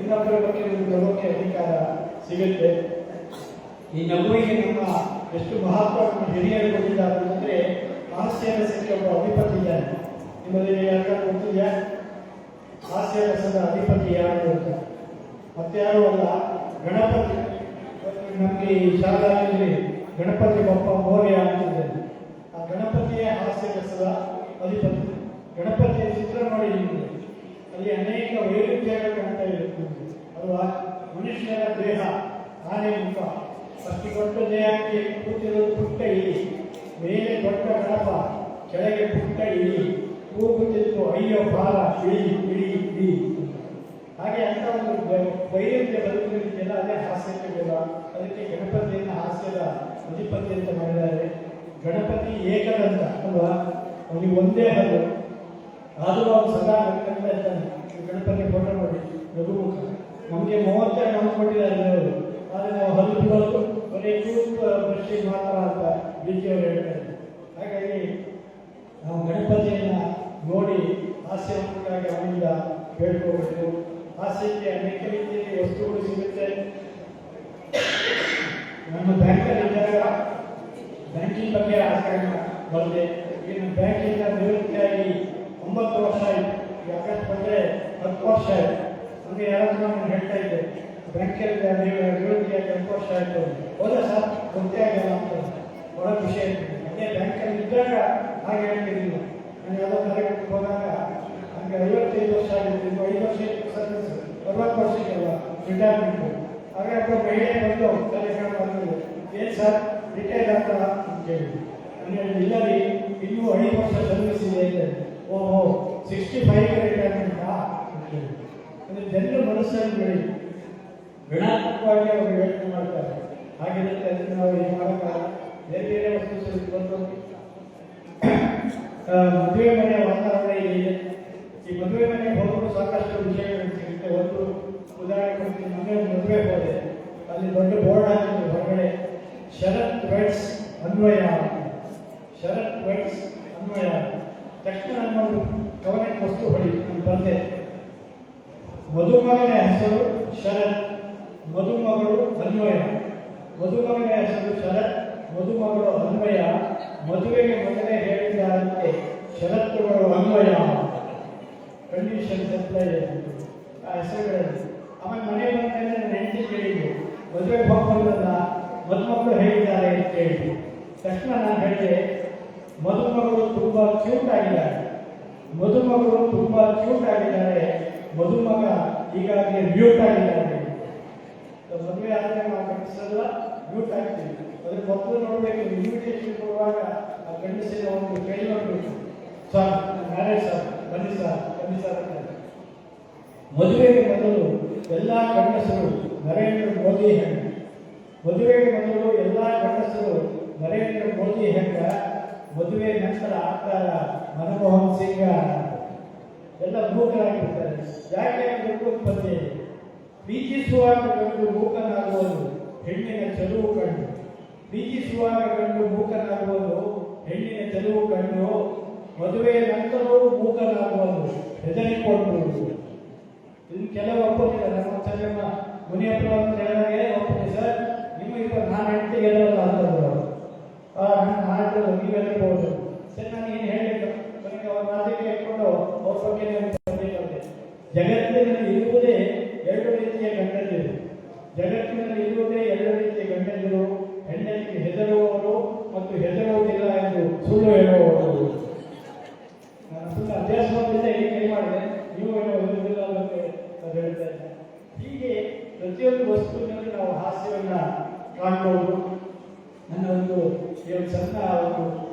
ಇನ್ನೊಬ್ಬರ ಬಗ್ಗೆ ಅಧಿಕಾರ ಸಿಗುತ್ತೆ ಈ ನಗುವಿಗೆ ನಮ್ಮ ಎಷ್ಟು ಮಹತ್ವ ಹಿರಿಯರು ಕೊಟ್ಟಿದ್ದಾರೆ ಅಂದ್ರೆ ಹಾಸ್ಯ ರಸಕ್ಕೆ ಒಬ್ಬ ಅಧಿಪತಿ ಇದ್ದಾನೆ ನಿಮ್ಮಲ್ಲಿ ಯಾರಿಗಾದ್ರು ಗೊತ್ತಿದೆಯಾ? ಹಾಸ್ಯ ರಸದ ಅಧಿಪತಿ ಯಾರು ಅಂತ? ಮತ್ತೆ ಯಾರು ಅಲ್ಲ, ಗಣಪತಿ. ನಮಗೆ ಶಾಲೆಯಲ್ಲಿ ಗಣಪತಿ ಬಪ್ಪ ಮೌರ್ಯ ಅಂತಿದ್ದಾರೆ ಆ ಗಣಪತಿಯೇ ಹಾಸ್ಯ ರಸದ ಅಧಿಪತಿ ಗಣಪತಿಯ ಚಿತ್ರ ನೋಡಿ ನಿಮಗೆ ಅಲ್ಲಿ ಅನೇಕ ವೈರುಧ್ಯಗಳು ಕಾಣ್ತಾ ಇರುತ್ತೆ ಅಲ್ವಾ ಮನುಷ್ಯನ ದೇಹ ಆನೆ ಮುಖ ಅಷ್ಟು ದೊಡ್ಡ ದೇಹಕ್ಕೆ ಕೂತಿರೋದು ಪುಟ್ಟ ಇಲಿ, ಮೇಲೆ ದೊಡ್ಡ ಕಡಪ ಕೆಳಗೆ ಪುಟ್ಟ ಇಲಿ ಕೂಗುತ್ತಿದ್ದು ಅಯ್ಯೋ ಬಾಲ ಇಳಿ ಇಳಿ ಇಳಿ ಹಾಗೆ ಅಂತ ಒಂದು ವೈರುಧ್ಯ ಬದುಕಲಿಕ್ಕೆಲ್ಲ ಅದೇ ಹಾಸ್ಯಕ್ಕೆ ಬೇಡ ಅದಕ್ಕೆ ಗಣಪತಿಯನ್ನು ಹಾಸ್ಯದ ಅಧಿಪತಿ ಅಂತ ಮಾಡಿದ್ದಾರೆ. ಗಣಪತಿ ಏಕದಂತ, ಅಲ್ವಾ? ಅವನಿಗೆ ಒಂದೇ ಹಲ್ಲು ಸರ್ಕಾರ ಸದಾ ಇರ್ತಾನೆ ಗಣಪತಿ ಫೋಟೋ ನೋಡಿ ರಘುಮುಖ ನಮಗೆ ಮೂವತ್ತೆರಡು ಹಣ್ಣು ಕೊಟ್ಟಿದ್ದಾರೆ ದೇವರು ಆದರೆ ನಾವು ಹಲ್ಲು ಬಿಡೋದು ಬರೀ ಟೂತ್ ಬ್ರಷಿಂಗ್ ಮಾತ್ರ ಅಂತ ಬೀಚಿಯವರು ಹೇಳ್ತಾರೆ. ಹಾಗಾಗಿ ನಾವು ಗಣಪತಿಯನ್ನು ನೋಡಿ ಹಾಸ್ಯವಂತರಾಗಿ ಅವನಿಂದ ಬೇಡ್ಕೋಬೇಕು ಹಾಸ್ಯಕ್ಕೆ ಅನೇಕ ರೀತಿಯಲ್ಲಿ ವಸ್ತುಗಳು ಸಿಗುತ್ತೆ. ನಮ್ಮ ಬ್ಯಾಂಕಲ್ಲಿ ಇದ್ದಾಗ ಬ್ಯಾಂಕಿಂಗ್ ಬಗ್ಗೆ ಆಸಕ್ತಿ ಬಂದೆ ಈಗ ಬ್ಯಾಂಕಿಂದ ನಿವೃತ್ತಿಯಾಗಿ ಒಂಬತ್ತು ವರ್ಷ ಆಯಿತು ಈ ಆಗಸ್ಟ್ ಬಂದರೆ ಹತ್ತು ವರ್ಷ ಆಯಿತು ಯಾರಾದರೂ ನಾನು ಹೇಳ್ತಾ ಇದ್ದೆ ಬ್ಯಾಂಕಲ್ಲಿ ನೀವು ನಿವೃತ್ತಿಯಾಗಿ ಹತ್ತು ವರ್ಷ ಆಯಿತು ಸರ್, ಗೊತ್ತೇ ಆಗಲ್ಲ ಅಂತ. ಬಹಳ ಖುಷಿ ಆಯಿತು. ಅದೇ ಬ್ಯಾಂಕಲ್ಲಿ ಇದ್ದಾಗ ಹಾಗೆ ಹೇಳ್ತಿರ್ಲಿಲ್ಲ ನಾನು ಯಾವುದೋ ಕಾರ್ಯಕ್ರಮಕ್ಕೆ ಹೋದಾಗ ನನಗೆ ಐವತ್ತೈದು ವರ್ಷ ಆಗಿತ್ತು ಇನ್ನು ಐದು ವರ್ಷ ಸರ್ವಿಸ್ ಅರವತ್ತು ವರ್ಷಕ್ಕೆಲ್ಲ ರಿಟೈರ್ಮೆಂಟು ಆಗ ಒಬ್ಬ ಮಹಿಳೆ ಬಂದು ಕಾರ್ಯಕ್ರಮ ಬಂದಿದೆ ಏನು ಸರ್ ರಿಟೈರ್ ಆಗ್ತಾರ? ಅಂತ ಕೇಳಿದ್ರು ನಾನು ಇಲ್ಲ ರೀ, ಇನ್ನೂ ಐದು ವರ್ಷ ಸರ್ವಿಸ್ ಇದೆ. ಇದೆ ಓಹೋ ಸಿಕ್ಸ್ಟಿ ಫೈವ್ ಅಂದರೆ ಜನರ ಮನಸ್ಸಲ್ಲಿ ಬೆಳಿ. ಋಣಾತ್ಮಕವಾಗಿ ಅವರು ಯೋಚನೆ ಮಾಡ್ತಾರೆ. ಹಾಗಿರುತ್ತೆ, ಅದಕ್ಕೆ ನಾವು ಏನು ಮಾಡೋಕ್ಕಾಗಲ್ಲ ಬೇರೆ ಬೇರೆ ವಸ್ತು ಬಂದು. ಮದುವೆ ಮನೆಯ ವಾತಾವರಣ ಇದೆ. ಈ ಮದುವೆ ಮನೆಗೆ ಹೋಗಲು ಸಾಕಷ್ಟು ವಿಷಯಗಳು ಸಿಗುತ್ತೆ. ಒಂದು ಉದಾಹರಣೆ ಕೊಡ್ತೀನಿ. ಮದುವೆ ಹೋದೆ. ಅಲ್ಲಿ ದೊಡ್ಡ ಬೋರ್ಡ್ ಆಗಿತ್ತು ಹೊರಗಡೆ. ಶರತ್ ವೆಡ್ಸ್ ಅನ್ವಯ. ಶರತ್ ವೈಟ್ಸ್ ಅನ್ವಯ. ತಕ್ಷಣ ನಮ್ಮ ಕವನಕ್ಕೆ ವಸ್ತು ಹೊಡಿ ನಾನು ಬಂದೆ. ಮದುಮಗನ ಹೆಸರು ಶರತ್, ಮಧುಮಗಳು ಅನ್ವಯ ಮಧುಮಗನ ಹೆಸರು ಶರತ್, ಮಧುಮಗಳು ಅನ್ವಯ ಮದುವೆಗೆ ಮೊದಲೇ ಹೇಳಿದ್ದಾರಂತೆ ಷರತ್ತುಗಳು ಅನ್ವಯ ಕಂಡೀಷನ್ಸ್ ಅಪ್ಲೈ ಆ ಹೆಸರುಗಳಲ್ಲಿ. ಆಮೇಲೆ ಮನೆ ಬಂದ ನನ್ನ ಹೆಂಡತಿ ಮದುವೆ ಮದುವೆಗೆ ಹೋಗ್ಬಂದಲ್ಲ ಮದುಮಕ್ಕಳು ಹೇಳಿದ್ದಾರೆ ಅಂತ ಹೇಳಿ. ತಕ್ಷಣ ನಾನು ಹೇಳಿದೆ, ಮದುಮಗಳು ತುಂಬಾ ಕ್ಯೂಟ್ ಆಗಿದ್ದಾರೆ. ಮದುಮಗಳು ತುಂಬಾ ಕ್ಯೂಟ್ ಆಗಿದ್ದಾರೆ. ಮದುಮಗ ಈಗಾಗಲೇ ಮ್ಯೂಟ್ ಆಗಿದ್ದಾರೆ ಮದುವೆ ಆದರೆ ನಾವು ಮ್ಯೂಟ್ ಆಗ್ತೀವಿ. ಅದ್ರ ಮೊದಲು ನೋಡಬೇಕು ಇನ್ವಿಟೇಷನ್ ಕೊಡುವಾಗ ಆ ಗಂಡಸಿನ ಒಂದು ಕೈ ನೋಡ್ಬೇಕು ಸರ್ ಮ್ಯಾರೇಜ್ ಸರ್. ಬನ್ನಿ ಸರ್. ಬನ್ನಿ, ಸರ್, ಅಂತ ಮದುವೆಗೆ ಮೊದಲು ಎಲ್ಲ ಗಂಡಸರು ನರೇಂದ್ರ ಮೋದಿ ಹೆಂಗ? ಮದುವೆಗೆ ಮೊದಲು ಎಲ್ಲ ಗಂಡಸರು ನರೇಂದ್ರ ಮೋದಿ ಹೆಂಗ? ಮದುವೆ ನಂತರ ಆಗ್ತಾರ ಮನಮೋಹನ್ ಎಲ್ಲ ಮೂಕರಾಗಿರ್ತಾರೆ. ಯಾಕೆ ಉತ್ಪತ್ತಿ ಪ್ರೀತಿಸುವಾಗ ಕಂಡು ಮೂಕನಾಗುವುದು ಹೆಣ್ಣಿನ ಚೆಲುವು ಕಂಡು. ಪ್ರೀತಿಸುವಾಗ ಕಂಡು ಮೂಕನಾಗುವುದು ಹೆಣ್ಣಿನ ಚೆಲುವು ಕಂಡು. ಮದುವೆ ನಂತರವೂ ಮೂಕನಾಗುವುದು ಹೆದರಿಕೊಂಡು ಇನ್ನು ಕೆಲವು ಒಪ್ಪುತ್ತಿಲ್ಲ ನಮ್ಮ ಮುನಿಯಪ್ಪ ಅಂತ ಹೇಳಿದಾಗೆ ಒಪ್ಪುತ್ತೆ ಸರ್ ನಿಮ್ಮ ಇಬ್ಬರು ನಾನು ಹೆಂಡತಿ ಗೆಲ್ಲಲ್ಲ ಅಂತಂದ್ರು ಅವರು. ಆ ನಾನು ಮಾಡಿದ್ರು ನೀವು ಹೇಳ್ಬೋದು ಸರ್ ನಾನು ಏನು ಹೇಳಬೇಕು ನನಗೆ ಅವ್ರ ಮಾತಿಗೆ ಇಟ್ಕೊಂಡು ಅವ್ರ ಬಗ್ಗೆ ನಾನು ಬರ್ಬೇಕಂತೆ. ಜಗತ್ತಿನಲ್ಲಿ ಇರುವುದೇ ಎರಡು ರೀತಿಯ ಗಂಡಂದಿರು ಜಗತ್ತಿನಲ್ಲಿ ಇರುವುದೇ ಎರಡು ರೀತಿಯ ಗಂಡಂದಿರು ಹೆಂಡತಿಗೆ ಹೆದರುವವರು ಮತ್ತು ಹೆದರುವುದಿಲ್ಲ ಎಂದು ಸುಳ್ಳು ಹೇಳುವವರು. ನಾನು ಮಾಡಿದ್ದೆ ಈಗ ಕೈ ಮಾಡಿದೆ. ನೀವು ಏನೋ ಓದುವುದಿಲ್ಲ ಅಂತ ಹೇಳ್ತಾ ಇದ್ದೆ. ಹೀಗೆ ಪ್ರತಿಯೊಂದು ವಸ್ತುವಿನಲ್ಲಿ ನಾವು ಹಾಸ್ಯವನ್ನು ಕಾಣ್ಬೋದು. ನನ್ನ ಈ ಒಂದು ಸಣ್ಣ ಒಂದು